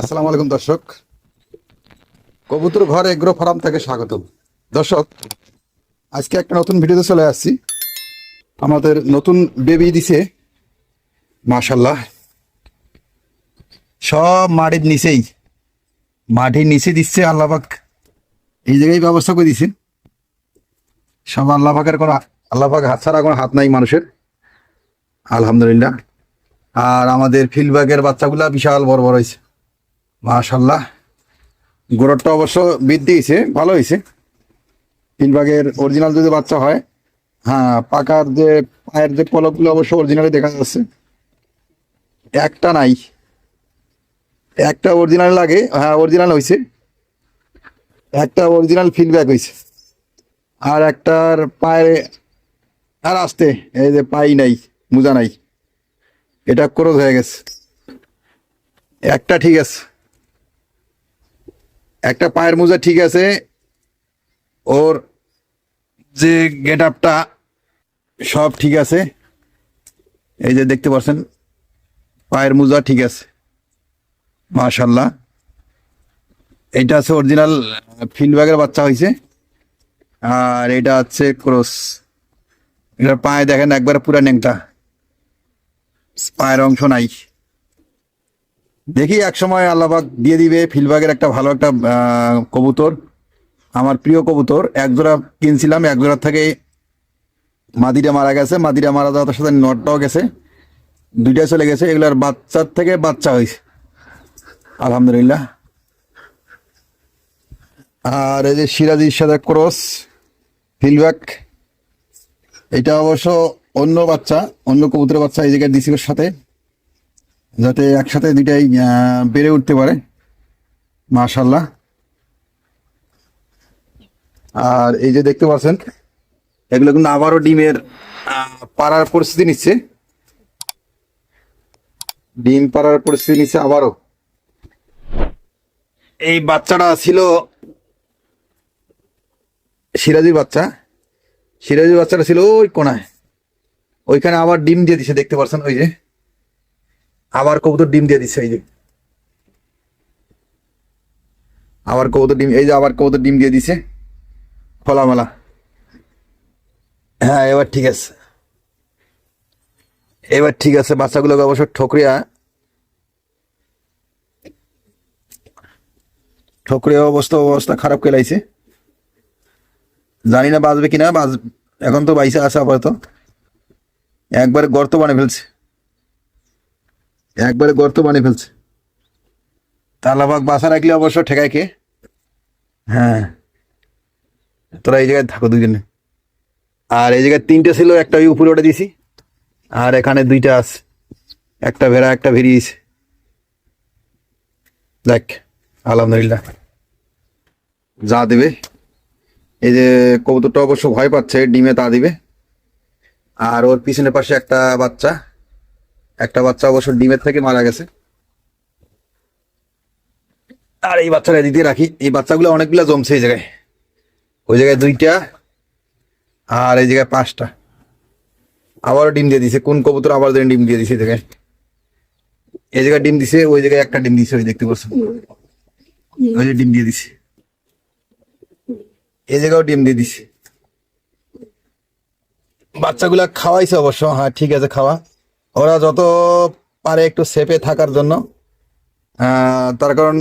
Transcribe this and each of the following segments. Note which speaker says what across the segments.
Speaker 1: আসসালামু আলাইকুম, দর্শক। কবুতর ঘর এগ্রো ফার্ম থেকে স্বাগতম। দর্শক, আজকে একটা নতুন ভিডিওতে চলে আসছি। আমাদের নতুন বেবি দিছে মাশাল্লাহ সব মাটির নিচেই, মাটির নিচে দিচ্ছে আল্লাপাক এই জায়গায় ব্যবস্থা করে দিছে। সব আল্লাপাকের কোনো আল্লাপাক হাত ছাড়া কোনো হাত নাই মানুষের। আলহামদুলিল্লাহ। আর আমাদের ফিল্ডবাগের বাচ্চাগুলা বিশাল বড় বড় হয়েছে মাশাল্লাহ গোড়টা অবশ্য বৃদ্ধি হয়েছে ভালো হয়েছে ফিল্ডবাগের অরিজিনাল যদি বাচ্চা হয় হ্যাঁ পাকার যে পায়ের যে পলকগুলো অবশ্য অরিজিনালি দেখা যাচ্ছে। একটা নাই। একটা অরিজিনাল লাগে হ্যাঁ অরিজিনাল হয়েছে একটা অরিজিনাল ফিডব্যাক হয়েছে আর একটার পায়ে আর আসতে, এই যে পাই নাই, মোজা নাই। এটা ক্রোধ হয়ে গেছে। একটা ঠিক আছে। একটা পায়ের মোজা ঠিক আছে। ওর যে গেট আপটা সব ঠিক আছে। এই যে দেখতে পাচ্ছেন, পায়ের মোজা ঠিক আছে। মাশাল্লাহ এটা আছে অরিজিনাল ফিল্ডব্যাগের বাচ্চা হয়েছে আর এটা হচ্ছে ক্রস। এটার পায়ে দেখেন একবার পুরা ন্যাংটা। পায়ের অংশ নাই। দেখি এক সময় আল্লাহবাগ দিয়ে দিবে, ফিলবাগের একটা ভালো একটা কবুতর, আমার প্রিয় কবুতর। এক জোড়া কিনছিলাম, এক জোড়া থেকে মাদিরা মারা গেছে। মাদিরা মারা যাওয়ার সাথে নটটাও গেছে। দুইটা চলে গেছে। এগুলার বাচ্চার থেকে বাচ্চা হয়েছে। আলহামদুলিল্লাহ। আর এই যে সিরাজির সাথে ক্রস ফিলব্যাক এটা অবশ্য অন্য বাচ্চা অন্য কবুতরের বাচ্চা এই জায়গায় ওর সাথে যাতে একসাথে দুইটাই আহ, বেড়ে উঠতে পারে। মাশাল্লাহ আর এই যে দেখতে পাচ্ছেন এগুলো কিন্তু আবারও ডিমের পাড়ার পরিস্থিতি নিচ্ছে। ডিম পাড়ার পরিস্থিতি নিচ্ছে আবারও। এই বাচ্চাটা ছিল সিরাজির বাচ্চা। সিরাজির বাচ্চাটা ছিল ওই কোনায়। ওইখানে আবার ডিম দিয়ে দিছে, দেখতে পাচ্ছেন ওই যে। আবার কবুতর ডিম দিয়ে দিছে, এই যে। আবার কবুতর ডিম, এই যে আবার কবুতর ডিম দিয়ে দিছে। খোলামেলা। হ্যাঁ এবার ঠিক আছে। এবার ঠিক আছে, বাচ্চাগুলোকে অবশ্য ঠকরিয়া ঠকরিয়া অবস্থা অবস্থা খারাপ কেলাইছে। জানি না বাঁচবে কিনা, বাঁচ এখন তো বাইসে আছে আপাতত। একবারে গর্ত বানিয়ে ফেলছে। একবারে গর্ত বানিয়ে ফেলছে। তালাবাগ বাসা রাখলে অবশ্য ঠেকায় কে হ্যাঁ। তোরা এই জায়গায় থাকো দুজনে আর এই জায়গায় তিনটে ছিল, একটা ওই উপরে ওটা দিছি আর এখানে দুইটা আছে। একটা ভেড়া, একটা ভেরিয়েছে দেখ, আলহামদুলিল্লাহ। যা দেবে। এই যে কবুতরটা অবশ্য ভয় পাচ্ছে, ডিমে তা দিবে। আর ওর পিছনের পাশে একটা বাচ্চা। একটা বাচ্চা অবশ্য ডিমের থেকে মারা গেছে। আর এই বাচ্চাটা দিতে রাখি। এই বাচ্চাগুলো অনেকগুলো জমছে এই জায়গায়। ওই জায়গায় দুইটা আর এই জায়গায় পাঁচটা। আবারও ডিম দিয়ে দিছে। কোন কবুতর আবার যেন ডিম দিয়ে দিছে এই জায়গায়। এই জায়গায় ডিম দিছে, ওই জায়গায় একটা ডিম দিছে, ওই দেখতে পাচ্ছেন? ওই যে ডিম দিয়ে দিছে। এই জায়গাও ডিম দিয়ে দিছে। বাচ্চাগুলা খাওয়াইছে অবশ্য হ্যাঁ ঠিক আছে, খাওয়া। ওরা যত পারে একটু সেফে থাকার জন্য। তার কারণ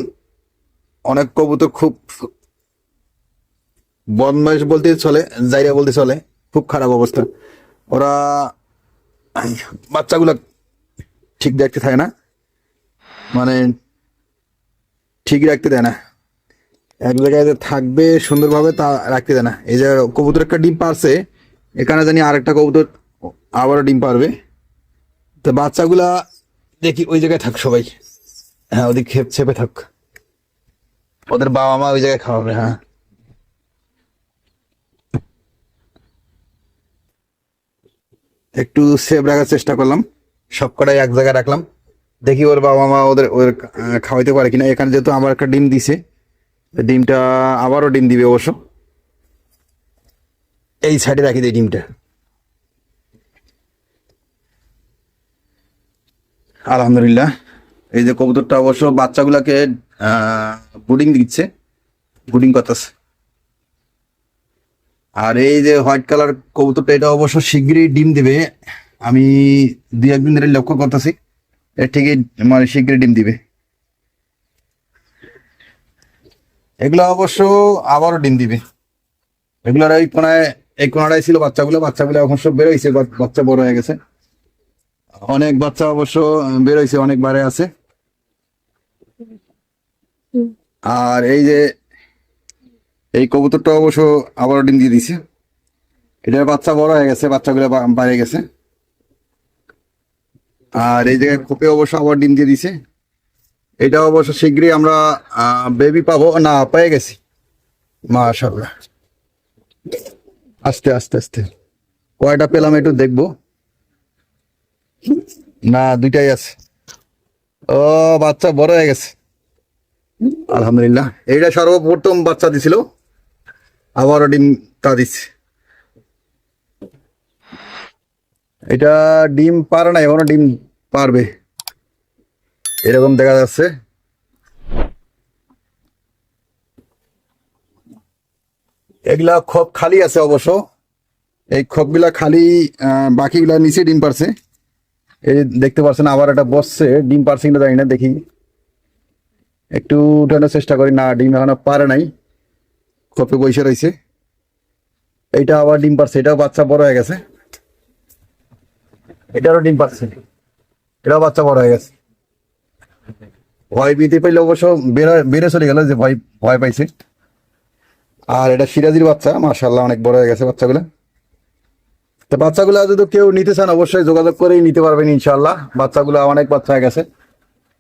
Speaker 1: অনেক কবুতর খুব বদমাইশ বলতে চলে, জাইরা বলতে চলে, খুব খারাপ অবস্থা। ওরা বাচ্চাগুলা ঠিক দেখতে থাকে না। মানে ঠিক রাখতে দেয় না। এক জায়গায় থাকবে সুন্দরভাবে তা রাখতে দেয় না। এই যে কবুতর একটা ডিম পারছে এখানে জানি আরেকটা কবুতর আবারও ডিম পারবে। তো বাচ্চাগুলা দেখি, ওই জায়গায় থাক সবাই। হ্যাঁ ওদিক খেপ ছেপে থাক। ওদের বাবা মা ওই জায়গায় খাওয়াবে হ্যাঁ। একটু সেভ রাখার চেষ্টা করলাম। সব কটাই এক জায়গায় রাখলাম। দেখি ওর বাবা মা ওদের ওদের খাওয়াইতে পারে কিনা। এখানে যেহেতু আমার একটা ডিম দিছে, ডিমটা আবারও ডিম দিবে অবশ্য। এই সাইডে রাখি দিই ডিমটা। আলহামদুলিল্লাহ। এই যে কবুতরটা অবশ্য বাচ্চাগুলাকে বুডিং দিচ্ছে বুডিং করতেছে। আর এই যে হোয়াইট কালার কবুতরটা, এটা অবশ্য শীঘ্রই ডিম দিবে। আমি দুই একদিন ধরে লক্ষ্য করতেছি। এটা ঠিকই মানে শীঘ্রই ডিম দিবে। এগুলো অবশ্য আবারও ডিম দিবে। এগুলোর ওই কোনায় এই কোনাটাই ছিল বাচ্চাগুলো বাচ্চাগুলো এখন সব বেরোইছে বাচ্চা বড় হয়ে গেছে। অনেক বাচ্চা অবশ্য বেরোইছে অনেক বারে আছে। আর এই যে, এই কবুতরটা অবশ্য আবার ডিম দিয়ে দিছে। এটার বাচ্চা বড় হয়ে গেছে, বাচ্চাগুলো বা- বাইরে গেছে। আর এই জায়গায় খোপে অবশ্য আবার ডিম দিয়ে দিছে। এটা অবশ্য শীঘ্রই আমরা বেবি পাবো, না, পেয়ে গেছি। মাশাল্লাহ আস্তে আস্তে আস্তে। কয়টা পেলাম একটু দেখব। না, দুইটাই আছে। ও, বাচ্চা বড় হয়ে গেছে। আলহামদুলিল্লাহ। এইটা সর্বপ্রথম বাচ্চা দিছিল। আবারও ডিম তা দিচ্ছে। এটা ডিম পারে না এখনও ডিম পারবে। এরকম দেখা যাচ্ছে। এগুলা খোপ খালি আছে অবশ্য। এই খোপগুলা খালি বাকিগুলা নিচে ডিম পারছে। এই দেখতে পাচ্ছেন আবার এটা বসছে, ডিম পারছে কিনা জানি না, দেখি। একটু উঠানোর চেষ্টা করি, না, ডিম এখনও পারে নাই। খোপে বসে রয়েছে। এইটা আবার ডিম পারছে, এটাও বাচ্চা বড় হয়ে গেছে। এটারও ডিম পারছে। এটাও বাচ্চা বড় হয়ে গেছে। ভয় ভীতি পাইলে অবশ্য বেরো বেড়ে চলে গেল যে ভয় ভয় পাইছে। আর এটা সিরাজির বাচ্চা মাশাল্লাহ অনেক বড় হয়ে গেছে বাচ্চাগুলো। তো বাচ্চাগুলো যদি কেউ নিতে চান, অবশ্যই যোগাযোগ করেই নিতে পারবেন ইনশাল্লাহ বাচ্চাগুলো অনেক বাচ্চা হয়ে গেছে।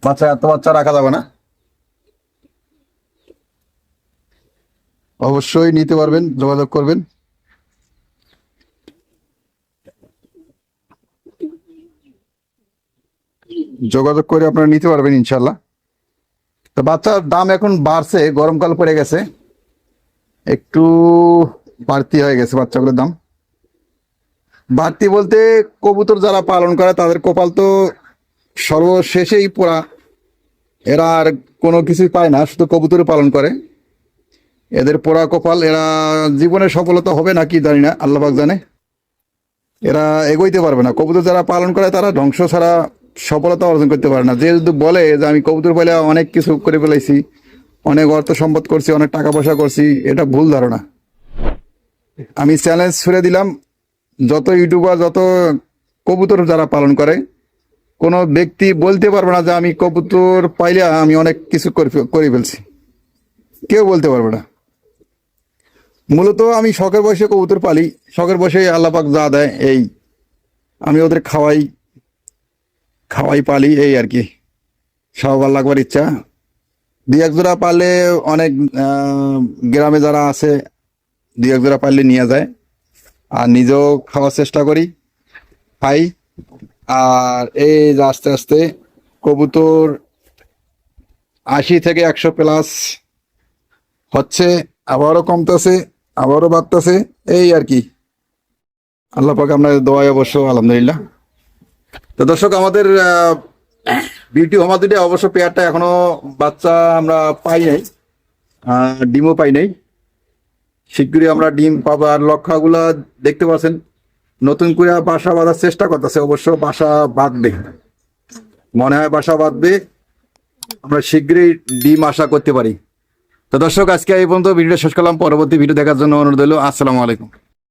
Speaker 1: বাচ্চা, এত বাচ্চা রাখা যাবে না। অবশ্যই নিতে পারবেন, যোগাযোগ করবেন। যোগাযোগ করে আপনারা নিতে পারবেন ইনশাল্লাহ তো বাচ্চার দাম এখন বাড়ছে, গরমকাল পড়ে গেছে। একটু বাড়তি হয়ে গেছে বাচ্চাগুলোর দাম। বাড়তি বলতে কবুতর যারা পালন করে তাদের কপাল তো সর্বশেষেই পোড়া। এরা আর কোনো কিছুই পায় না, শুধু কবুতর পালন করে। এদের পোড়া কপাল, এরা জীবনে সফলতা হবে না কি জানি না আল্লাহবাক জানে। এরা এগোইতে পারবে না। কবুতর যারা পালন করে তারা ধ্বংস ছাড়া সফলতা অর্জন করতে পারে না। যে বলে যে আমি কবুতর পাইলে অনেক কিছু করে ফেলাইছি অনেক অর্থ সম্পদ করছি, অনেক টাকা পয়সা করছি, এটা ভুল ধারণা। আমি চ্যালেঞ্জ ছুড়ে দিলাম, যত ইউটিউবার যত কবুতর যারা পালন করে, কোনো ব্যক্তি বলতে পারবে না যে আমি কবুতর পাইলে আমি অনেক কিছু করে ফেলছি। কেউ বলতে পারবে না। মূলত আমি শখের বয়সে কবুতর পালি, শখের বয়সে আল্লাপাক যা দেয়, এই। আমি ওদের খাওয়াই খাওয়াই, পালি, এই আর কি। সব আল্লাহবার ইচ্ছা। দুই এক জোড়া পারলে অনেক গ্রামে যারা আছে দুই এক জোড়া পারলে নিয়ে যায়। আর নিজেও খাওয়ার চেষ্টা করি, খাই। আর এই যে আস্তে আস্তে কবুতর আশি থেকে একশো প্লাস হচ্ছে, আবারও কমতেছে, আবারও বাড়তেছে, এই আর কি। আল্লাহ পাক আপনাদের দোয়াই অবশ্য, আলহামদুলিল্লাহ। তো দর্শক, আমাদের বিউটি হোমা দুটি অবশ্য পেয়ারটা এখনও বাচ্চা আমরা পাই নাই ডিমও পাই নাই। শীঘ্রই আমরা ডিম পাবো আর লক্ষাগুলা দেখতে পাচ্ছেন, নতুন করে বাসা বাঁধার চেষ্টা করতেছে, অবশ্য বাসা বাঁধবে। মনে হয় বাসা বাঁধবে, আমরা শীঘ্রই ডিম আশা করতে পারি। তো দর্শক, আজকে এই পর্যন্ত ভিডিও শেষ করলাম, পরবর্তী ভিডিও দেখার জন্য অনুরোধ হলো আসসালামু আলাইকুম।